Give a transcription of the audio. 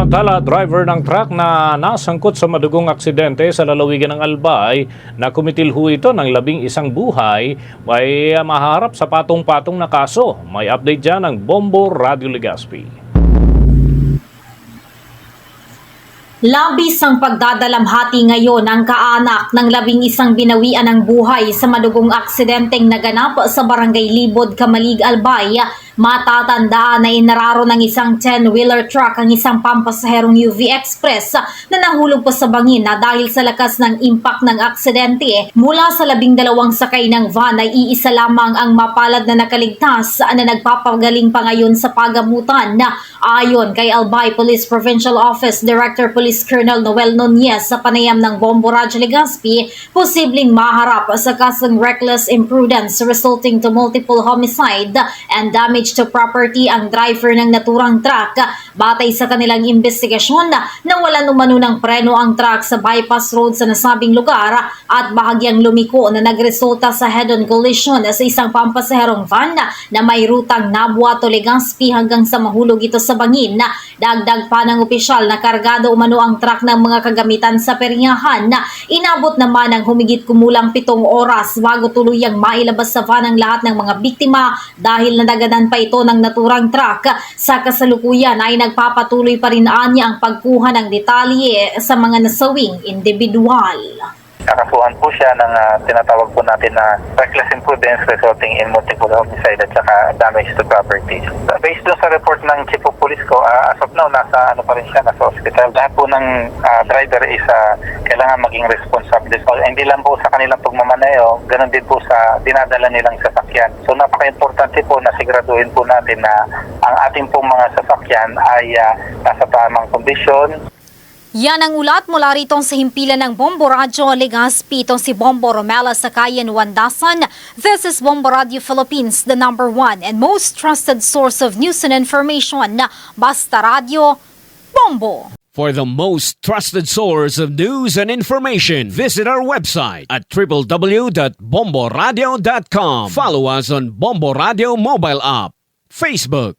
Samantala, driver ng truck na nasangkot sa madugong aksidente sa lalawigan ng Albay na kumitilho ito ng labing isang buhay ay maharap sa patong-patong na kaso. May update dyan ng Bombo Radio Legazpi. Labis ang pagdadalamhati ngayon ang kaanak ng labing isang binawian ng buhay sa madugong aksidenteng naganap sa Barangay Libod, Kamalig, Albay. Matatandaan na inararo ng isang 10-wheeler truck ang isang pampasaherong UV Express na nahulog pa sa bangin na dahil sa lakas ng impact ng aksidente. Mula sa labing dalawang sakay ng van ay iisa lamang ang mapalad na nakaligtas na nagpapagaling pa ngayon sa pagamutan. Ayon kay Albay Police Provincial Office Director Police Colonel Noel Nunez sa panayam ng Bombo Radyo Legazpi, posibleng maharap sa kasong reckless imprudence resulting to multiple homicide and damage to property ang driver ng naturang truck. Batay sa kanilang investigasyon na wala umano ng preno ang truck sa bypass road sa nasabing lugar at bahagyang lumiko na nagresulta sa head-on collision sa isang pampasaherong van na may rutang Nabuato Legazpi hanggang sa mahulog ito sa bangin. Dagdag pa ng opisyal na kargado umano ang truck ng mga kagamitan sa peryahan na inabot naman ng humigit kumulang pitong oras bago tuluyang mailabas sa van ang lahat ng mga biktima dahil nadaganan pa ito ng naturang truck. Sa kasalukuyan ay nagpapatuloy pa rin anya ang pagkuha ng detalye sa mga nasawing individual. Kakasuhan po siya ng ah, tinatawag po natin na reckless imprudence resulting in multiple homicide at saka damage to property. Based dun sa report ng Chief of Police ko, ah, as of now, nasa ano pa rin siya, nasa hospital. Lahat po ng ah, driver is ah, kailangan maging responsable. So, hindi lang po sa kanilang pagmamaneho, ganun din po sa dinadala nilang sasakyan. So napaka-importante po na siguraduhin po natin na ang ating pong mga sasakyan ay ah, nasa tamang kondisyon, Yan ang ulat mula rito sa himpilan ng Bombo Radio Legazpi. Itong si Bombo Romela Sakayan Wandasan. This is Bombo Radio Philippines, the number one and most trusted source of news and information na Basta Radio Bombo. For the most trusted source of news and information, visit our website at www.bomboradio.com. Follow us on Bombo Radio mobile app, Facebook,